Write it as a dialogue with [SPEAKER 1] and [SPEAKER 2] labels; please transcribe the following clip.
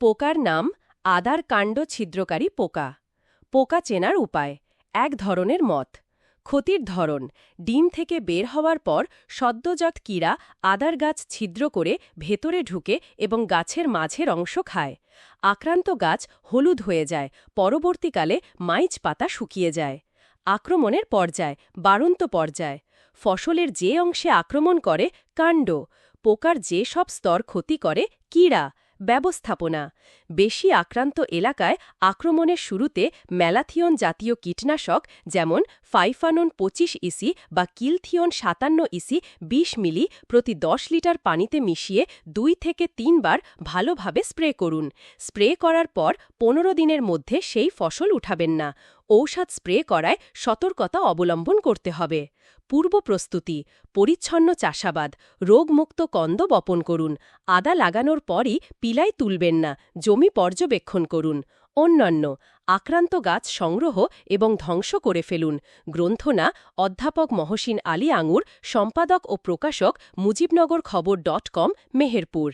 [SPEAKER 1] পোকার নাম আদার কাণ্ড ছিদ্রকারী পোকা। পোকা চেনার উপায়, এক ধরনের মত। ক্ষতির ধরন, ডিম থেকে বের হওয়ার পর সদ্যজাত কীরা আদার গাছ ছিদ্র করে ভেতরে ঢুকে এবং গাছের মাঝের অংশ খায়। আক্রান্ত গাছ হলুদ হয়ে যায়, পরবর্তীকালে মাইচ পাতা শুকিয়ে যায়। আক্রমণের পর্যায় বাড়ন্ত পর্যায়। ফসলের যে অংশে আক্রমণ করে কাণ্ড, পোকার যে সব স্তর ক্ষতি করে কীড়া। ব্যবস্থাপনা। বেশি আক্রান্ত এলাকায় আক্রমণের শুরুতে ম্যালাথিয়ন জাতীয় কীটনাশক যেমন ফাইফানন পঁচিশ ইসি বা কিলথিয়ন সাতান্ন ইসি ২০ মিলি প্রতি ১০ লিটার পানিতে মিশিয়ে দুই থেকে তিনবার ভালোভাবে স্প্রে করুন। স্প্রে করার পর পনেরো দিনের মধ্যে সেই ফসল উঠাবেন না। ঔষধ স্প্রে করায় সতর্কতা অবলম্বন করতে হবে। পূর্ব প্রস্তুতি, পরিচ্ছন্ন চাষাবাদ, রোগমুক্ত কন্দ বপন করুন, আদা লাগানোর পরই পিলাই তুলবেন না, জমি পর্যবেক্ষণ করুন। অন্যান্য, আক্রান্ত গাছ সংগ্রহ এবং ধ্বংস করে ফেলুন। গ্রন্থনা, অধ্যাপক মহসিন আলী আঙুর, সম্পাদক ও প্রকাশক মুজিবনগর খবর ডট কম, মেহেরপুর।